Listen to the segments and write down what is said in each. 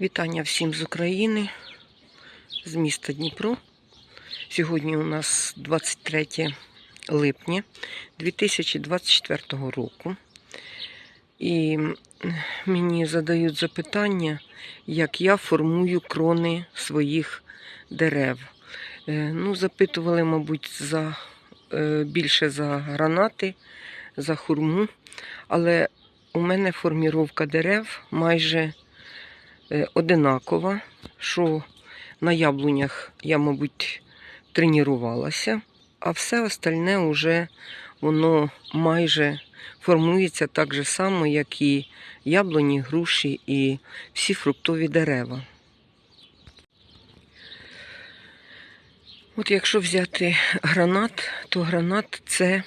Вітання всім з України, з міста Дніпро. Сьогодні у нас 23 липня 2024 року. І мені задають запитання, як я формую крони своїх дерев. Е, Ну, запитували, мабуть, за, е, більше за гранати, за хурму, але у мене форміровка дерев майже одинакова, що на яблунях я, мабуть, тренувалася, а все остальне вже воно майже формується так же само, як і яблуні, груші і всі фруктові дерева. От якщо взяти гранат, то гранат це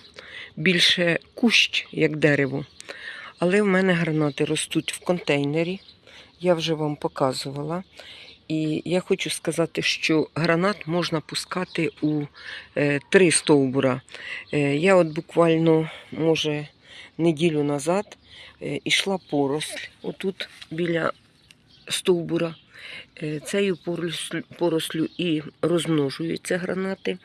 більше кущ, як дерево. Але в мене гранати ростуть в контейнері. Я вже вам показувала. І я хочу сказати, що гранат можна пускати у е, три стовбура. Е, я от буквально, може, неділю назад е, ішла поросль отут біля стовбура. Е, Цею порослю, і розмножуються гранати.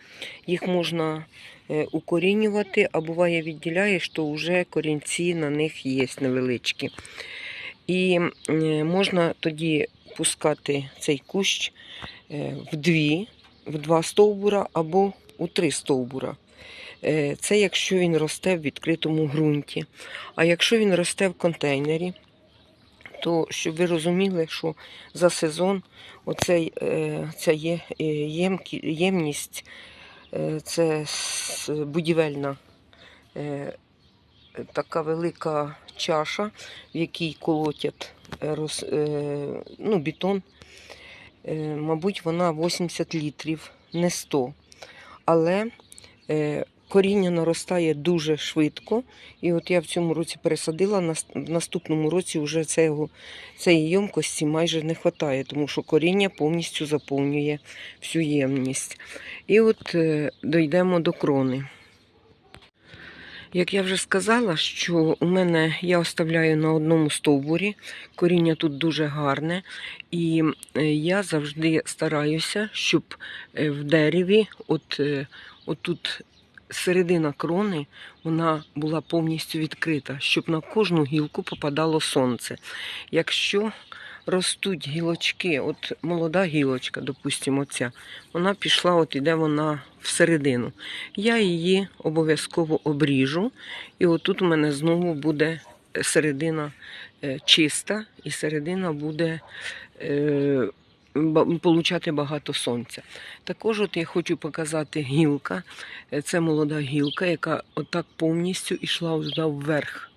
Їх можна е, укорінювати, а буває відділяєш, що вже корінці на них є невеличкі. І е, можна тоді пускати цей кущ е, в дві, в два стовбура або у три стовбура. Е, Це якщо він росте в відкритому ґрунті. А якщо він росте в контейнері, то щоб ви розуміли, що за сезон оцей, ця ємність, це будівельна така велика чаша, в якій колотять е, е, ну, бетон. Е, мабуть, вона 80 літрів, не 100. Але коріння наростає дуже швидко. І от я в цьому році пересадила, в наступному році вже цього, цієї ємкості майже не вистачає, тому що коріння повністю заповнює всю ємність. І от дійдемо до крони. Як я вже сказала, що у мене я оставляю на одному стовбурі, коріння тут дуже гарне, і е, я завжди стараюся, щоб е, в дереві, от, е, отут середина крони, вона була повністю відкрита, щоб на кожну гілку попадало сонце. Якщо ростуть гілочки, от молода гілочка, допустимо, ця, вона пішла, от іде вона всередину. Я її обов'язково обріжу, і отут у мене знову буде середина е, чиста, і середина буде е, получати багато сонця. Також от я хочу показати гілка. Е, Це молода гілка, яка отак повністю йшла вверх.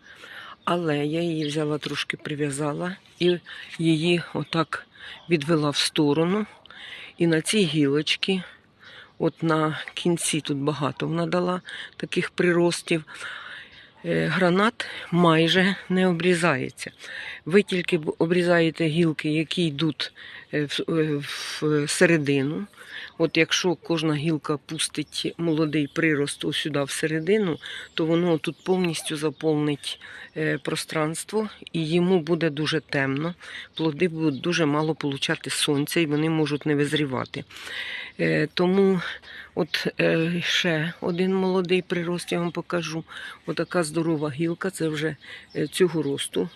Але я її взяла трошки прив'язала і її отак відвела в сторону. І на цій гілочці От на кінці тут багато вона дала таких приростів. Е, Гранат майже не обрізається. Ви тільки обрізаєте гілки, які йдуть е, е, в середину. От якщо кожна гілка пустить молодий прирост ось сюди всередину, то воно тут повністю заповнить е, пространство і йому буде дуже темно. Плоди будуть дуже мало получати сонця і вони можуть не визрівати. Е, Тому от е, ще один молодий прирост я вам покажу. Отака здорова гілка, це вже цього росту.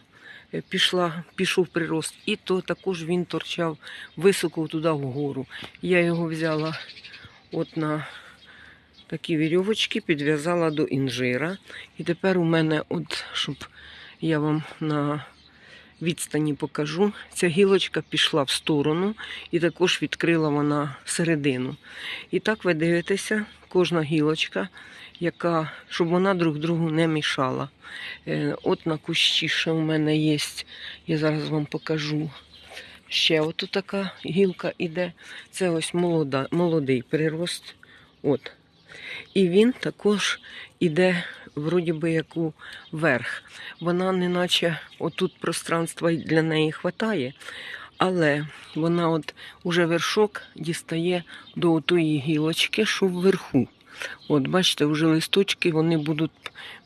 Е, Пішла, пішов прирост, і то також він торчав високо туди вгору. Я його взяла от на такі вірьовочки, підв'язала до інжира. І тепер у мене, от, щоб я вам на відстані покажу, ця гілочка пішла в сторону і також відкрила вона середину. І так ви дивитеся, кожна гілочка, яка, щоб вона друг другу не мішала. Е, От на кущі ще у мене є, я зараз вам покажу. Ще от така гілка іде. Це ось молода, молодий прирост. От. І він також іде, вроді би, як у верх. Вона неначе отут пространства для неї вистачає, але вона от уже вершок дістає до отої гілочки, що вверху. От, бачите, вже листочки вони будуть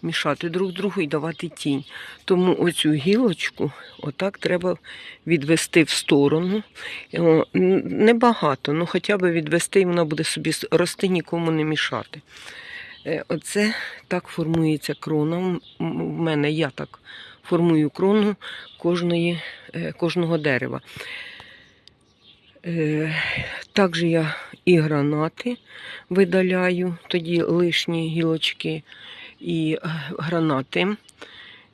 мішати друг другу і давати тінь. Тому оцю гілочку отак треба відвести в сторону. Небагато, ну хоча б відвести, і вона буде собі рости, нікому не мішати. Е, Оце так формується крона. М- мене я так формую крону кожної, е, кожного дерева. Е, Також я і гранати видаляю, тоді лишні гілочки, і е, гранати,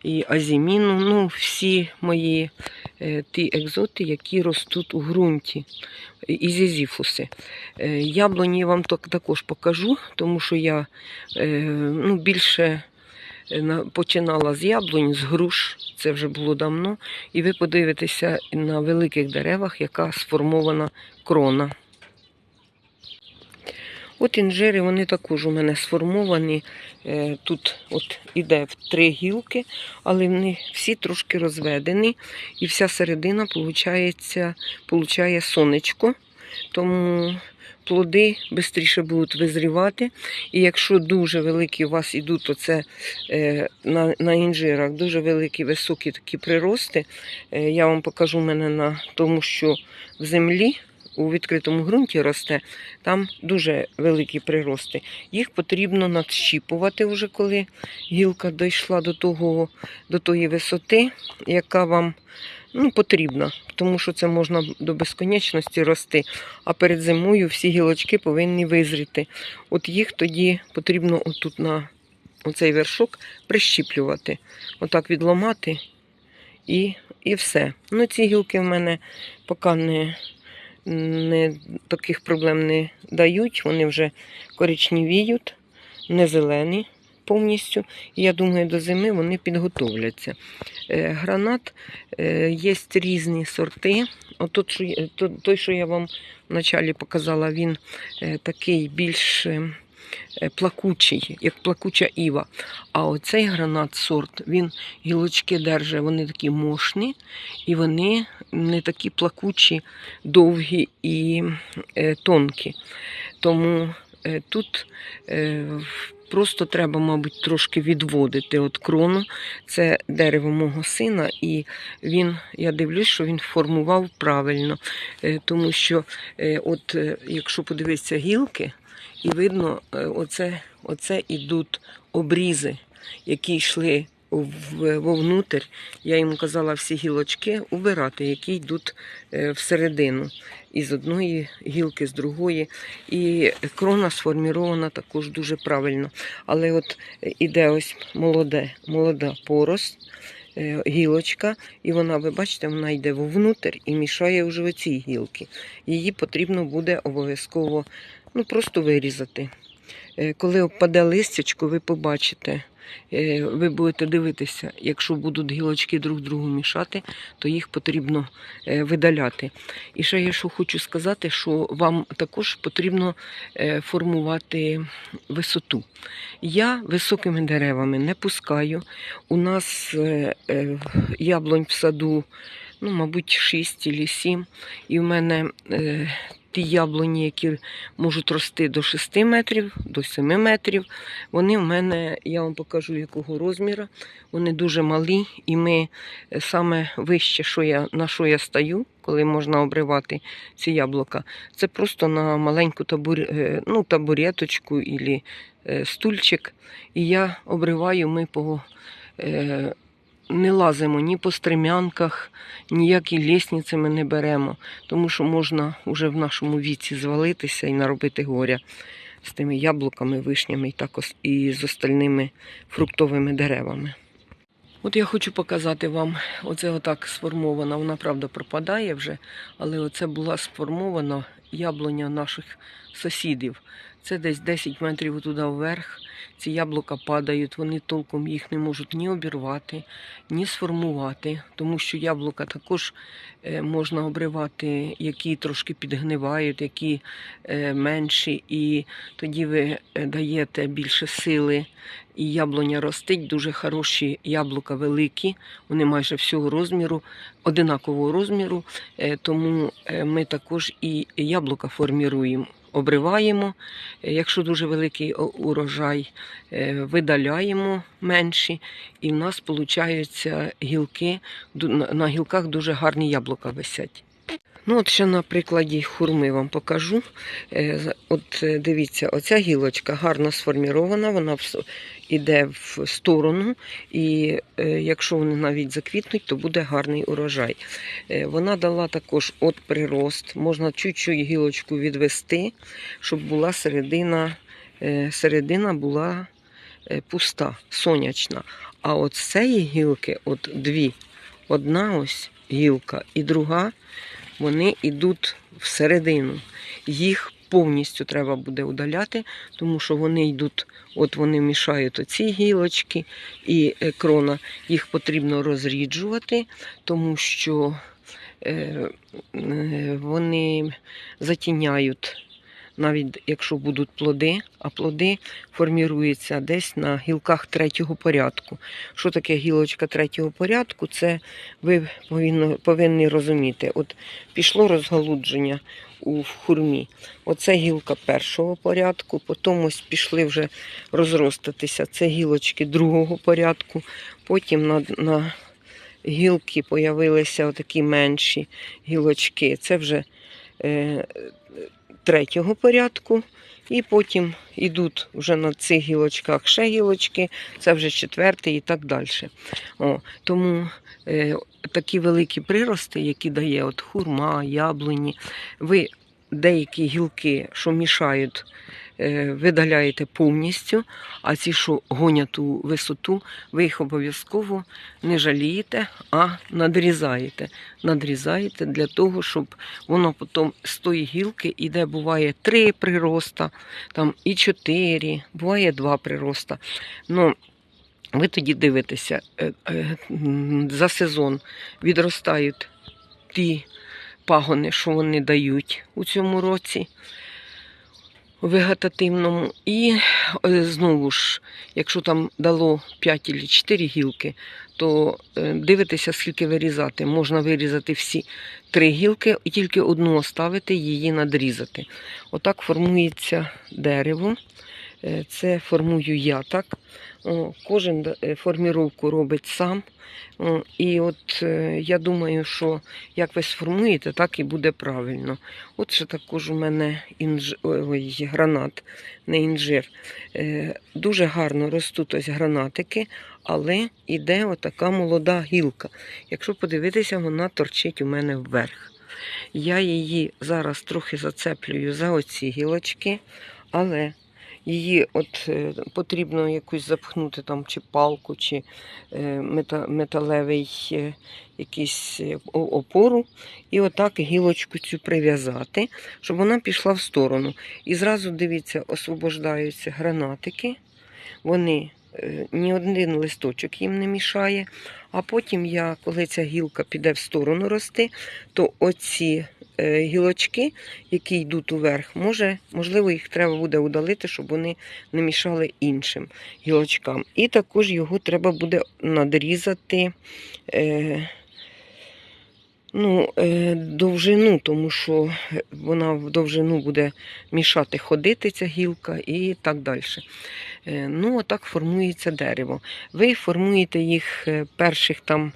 і азіміну. Ну, всі мої е, ті екзоти, які ростуть у ґрунті, і зізіфуси. Е, Яблуні я вам також покажу, тому що я е, ну, більше е, починала з яблунь, з груш, це вже було давно. І ви подивитеся на великих деревах, яка сформована крона. От інжири, вони також у мене сформовані. Е, Тут от іде в три гілки, але вони всі трошки розведені. І вся середина получає сонечко. Тому плоди швидше будуть визрівати. І якщо дуже великі у вас йдуть, оце, е, на, на інжирах, дуже великі високі такі прирости, е, я вам покажу мене на тому, що в землі у відкритому ґрунті росте, там дуже великі прирости. Їх потрібно надщіпувати вже, коли гілка дійшла до, того, до тої висоти, яка вам ну, потрібна, тому що це можна до безконечності рости. А перед зимою всі гілочки повинні визріти. От їх тоді потрібно отут на оцей вершок прищіплювати. Отак відламати і, і все. Ну, ці гілки в мене поки не, не таких проблем не дають. Вони вже коричневіють, не зелені повністю. І я думаю, до зими вони підготовляться. Е, Гранат е, є різні сорти. От той, що я вам вначалі показала, він е, такий більш плакучий, як плакуча іва. А оцей гранат сорт, він гілочки держить, вони такі мощні, і вони не такі плакучі, довгі і е, тонкі. Тому е, тут е, просто треба, мабуть, трошки відводити от крону. Це дерево мого сина, і він, я дивлюсь, що він формував правильно. Тому що, от, якщо подивитися гілки, і видно, оце, оце ідуть обрізи, які йшли вовнутрь. Я йому казала всі гілочки убирати, які йдуть е, всередину. Із одної гілки, з другої. І крона сформірована також дуже правильно. Але от іде ось молоде, молода порость, е, гілочка, і вона, ви бачите, вона йде вовнутрь і мішає вже оцій гілки. Її потрібно буде обов'язково ну, просто вирізати. Е, Коли опаде листячко, ви побачите, ви будете дивитися, якщо будуть гілочки друг другу мішати, то їх потрібно е, видаляти. І ще я що хочу сказати, що вам також потрібно е, формувати висоту. Я високими деревами не пускаю. У нас е, е, яблунь в саду, ну, мабуть, 6 чи 7. І в мене е, ті яблуні, які можуть рости до 6 метрів, до 7 метрів. Вони в мене, я вам покажу якого розміру. Вони дуже малі, і ми е, саме вище, що я, на що я стаю, коли можна обривати ці яблука, це просто на маленьку табур... е, ну, табуреточку або стульчик. І я обриваю, ми по. Не лазимо ні по стремянках, ніякі лісниці ми не беремо, тому що можна вже в нашому віці звалитися і наробити горя з тими яблуками, вишнями і також і з остальними фруктовими деревами. От я хочу показати вам, оце отак сформована, вона правда пропадає вже, але оце була сформована яблуня наших сусідів. Це десь 10 метрів туди вверх. Ці яблука падають, вони толком їх не можуть ні обірвати, ні сформувати, тому що яблука також е, можна обривати, які трошки підгнивають, які е, менші, і тоді ви е, даєте більше сили. І яблуня ростить, дуже хороші яблука великі, вони майже всього розміру, одинакового розміру, тому ми також і яблука форміруємо обриваємо. Якщо дуже великий урожай, е, видаляємо менші, і в нас получаються гілки. На гілках дуже гарні яблука висять. Ну, от ще на прикладі хурми вам покажу. Е, От е, дивіться, оця гілочка гарно сформірована, вона іде в сторону, і е, якщо вони навіть заквітнуть, то буде гарний урожай. Вона дала також от прирост, можна чуть-чуть гілочку відвести, щоб була середина, середина була пуста, сонячна. А от з цієї гілки, от дві, одна ось гілка і друга, вони йдуть всередину. Їх повністю треба буде удаляти, тому що вони йдуть, от вони мішають оці гілочки і крона. Їх потрібно розріджувати, тому що е, е, вони затіняють. Навіть якщо будуть плоди, а плоди форміруються десь на гілках третього порядку. Що таке гілочка третього порядку? Це ви повинні, розуміти. От пішло розгалудження у хурмі. Оце гілка першого порядку, потім ось пішли вже розростатися. Це гілочки другого порядку, потім на, на гілки появилися отакі менші гілочки. Це вже е, третього порядку. І потім йдуть вже на цих гілочках ще гілочки, це вже четвертий і так далі. О, тому е, такі великі прирости, які дає от хурма, яблуні, ви деякі гілки, що мішають, видаляєте повністю, а ці, що гонять у висоту, ви їх обов'язково не жалієте, а надрізаєте. Надрізаєте для того, щоб воно потім з тої гілки іде, буває три прироста, там і чотири, буває два прироста. Ну, ви тоді дивитеся, е, е, за сезон відростають ті пагони, що вони дають у цьому році вегетативному. І е, знову ж, якщо там дало 5 чи 4 гілки, то дивитися, дивитеся, скільки вирізати. Можна вирізати всі три гілки і тільки одну оставити, її надрізати. Отак формується дерево. Е, Це формую я так. О, Кожен е, форміровку робить сам. О, І от е, я думаю, що як ви сформуєте, так і буде правильно. От ще також у мене інж... Ой, гранат, не інжир. Е, Дуже гарно ростуть ось гранатики, але іде отака молода гілка. Якщо подивитися, вона торчить у мене вверх. Я її зараз трохи зацеплюю за оці гілочки, але її от е, потрібно якусь запхнути там чи палку, чи е, металевий е, якийсь опору, і отак гілочку цю прив'язати, щоб вона пішла в сторону. І зразу дивіться, освобождаються гранатики. Вони ні один листочок їм не мішає. А потім я, коли ця гілка піде в сторону рости, то оці гілочки, які йдуть уверх, може, можливо, їх треба буде удалити, щоб вони не мішали іншим гілочкам. І також його треба буде надрізати. Е, Ну, е, довжину, тому що вона в довжину буде мішати ходити ця гілка і так далі. Е, Ну, отак формується дерево. Ви формуєте їх е, перших там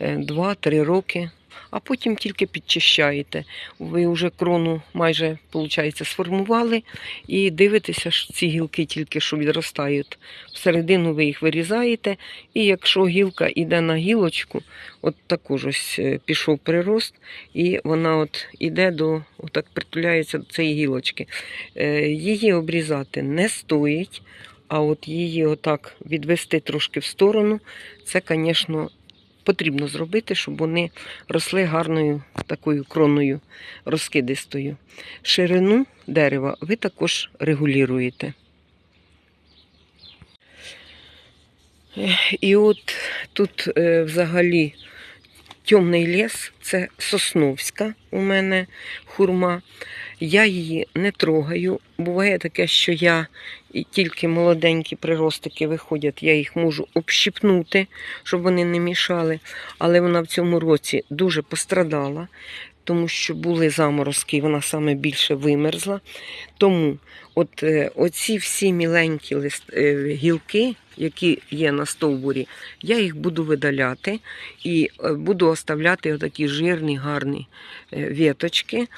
2-3 роки, а потім тільки підчищаєте. Ви вже крону майже, виходить, сформували і дивитеся, що ці гілки тільки що відростають. Всередину ви їх вирізаєте, і якщо гілка йде на гілочку, от також ось е, пішов прирост, і вона от іде до, отак притуляється до цієї гілочки. Е, Її обрізати не стоїть, а от її отак відвести трошки в сторону, це, звісно, потрібно зробити, щоб вони росли гарною такою кроною розкидистою. Ширину дерева ви також регулюєте. І от тут е, взагалі темний ліс, це Сосновська у мене хурма. Я її не трогаю. Буває таке, що я і тільки молоденькі приростики виходять, я їх можу общипнути, щоб вони не мішали. Але вона в цьому році дуже пострадала. Тому що були заморозки, і вона саме більше вимерзла. Тому от е, оці всі міленькі лист, е, гілки, які є на стовбурі, я їх буду видаляти і е, буду оставляти отакі жирні, гарні віточки.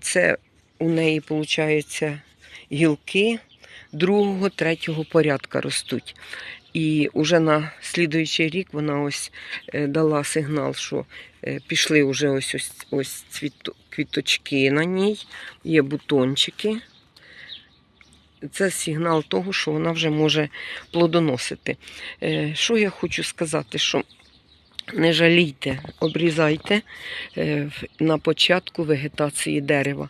Це у неї, виходить, гілки другого, третього порядка ростуть. І вже на слідуючий рік вона ось дала сигнал, що пішли вже ось ось, ось цвіто- квіточки на ній, є бутончики. Це сигнал того, що вона вже може плодоносити. Е, Що я хочу сказати, що не жалійте, обрізайте е, на початку вегетації дерева,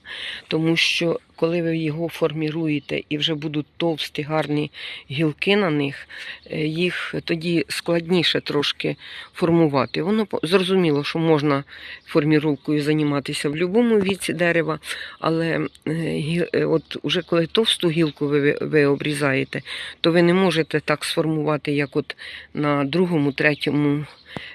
тому що коли ви його форміруєте і вже будуть товсті, гарні гілки на них, е, їх тоді складніше трошки формувати. Воно зрозуміло, що можна форміровкою займатися в будь-якому віці дерева, але е, е, от уже коли товсту гілку ви, ви обрізаєте, то ви не можете так сформувати, як от на другому, третьому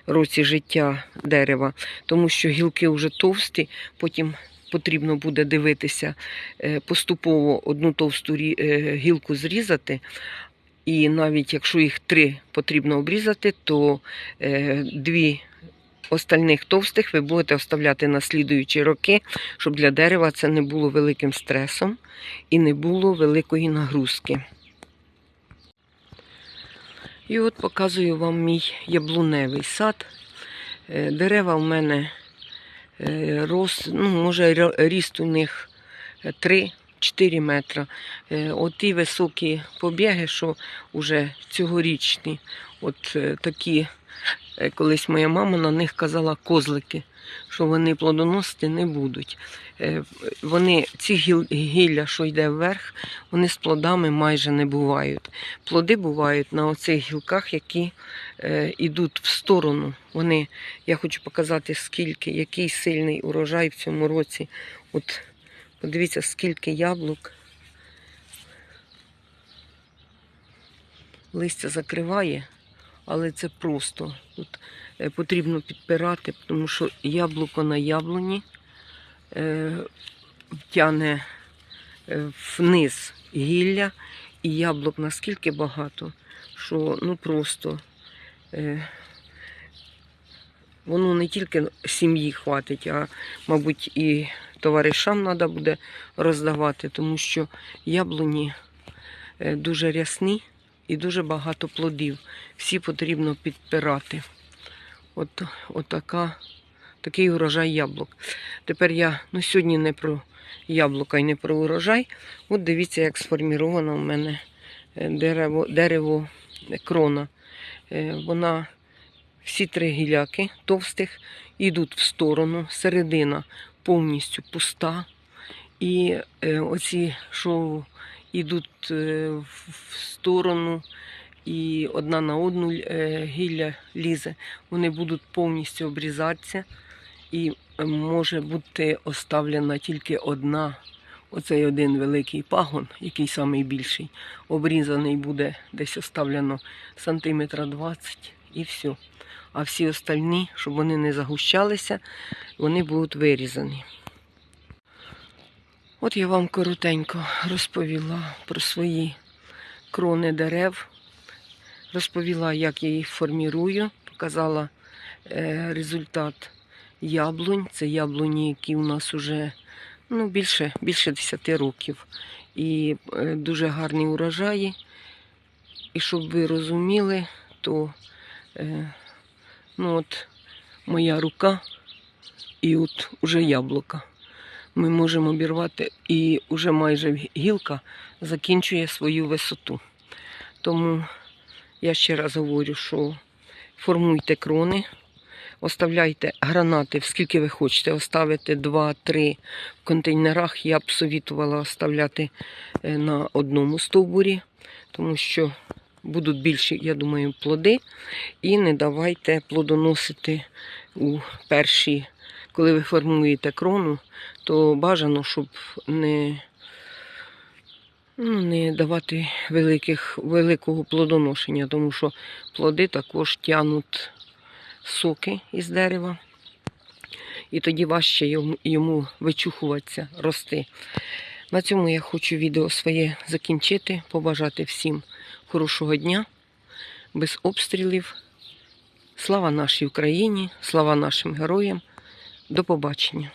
році життя дерева, тому що гілки вже товсті, потім потрібно буде дивитися е, поступово одну товсту е, гілку зрізати. І навіть якщо їх три потрібно обрізати, то е, дві остальних товстих ви будете оставляти на слідуючі роки, щоб для дерева це не було великим стресом і не було великої нагрузки. І от показую вам мій яблуневий сад. Дерева в мене е, рос, ну, може, ріст у них 3-4 метра. Е, Оті високі побіги, що вже цьогорічні, от е, такі, е, колись моя мама на них казала козлики, що вони плодоносити не будуть. Е, Вони, ці гілля, що йде вверх, вони з плодами майже не бувають. Плоди бувають на оцих гілках, які е, йдуть в сторону. Вони, я хочу показати, скільки, який сильний урожай в цьому році. От подивіться, скільки яблук. Листя закриває, але це просто. Тут е, потрібно підпирати, тому що яблуко на яблуні е, тяне е, вниз гілля, і яблук наскільки багато, що ну просто е, воно не тільки сім'ї хватить, а мабуть і товаришам треба буде роздавати, тому що яблуні е, дуже рясні і дуже багато плодів. Всі потрібно підпирати. От, от така, такий урожай яблук. Тепер я ну, сьогодні не про яблука і не про урожай. От дивіться, як сформіровано в мене е, дерево, дерево е, крона. Е, Вона всі три гіляки товстих йдуть в сторону, середина повністю пуста. І оці, що йдуть в сторону і одна на одну е, гілля лізе, вони будуть повністю обрізатися. І е, може бути оставлена тільки одна, оцей один великий пагон, який самий більший, обрізаний буде десь оставлено сантиметра 20 і все. А всі остальні, щоб вони не загущалися, вони будуть вирізані. От я вам коротенько розповіла про свої крони дерев, розповіла, як я їх формірую, показала е, результат яблунь. Це яблуні, які у нас вже ну, більше, більше 10 років. І е, дуже гарні урожаї. І щоб ви розуміли, то е, ну от, моя рука і от уже яблука. Ми можемо обірвати, і вже майже гілка закінчує свою висоту. Тому я ще раз говорю, що формуйте крони, оставляйте гранати, скільки ви хочете, оставити 2-3 в контейнерах. Я б совітувала оставляти е, на одному стовбурі, тому що будуть більші, я думаю, плоди. І не давайте плодоносити у перші, коли ви формуєте крону, то бажано, щоб не, не давати великих, великого плодоношення, тому що плоди також тянуть соки із дерева. і тоді важче йому, йому вичухуватися, рости. На цьому я хочу відео своє закінчити, побажати всім хорошого дня, без обстрілів. Слава нашій Україні, слава нашим героям. До побачення.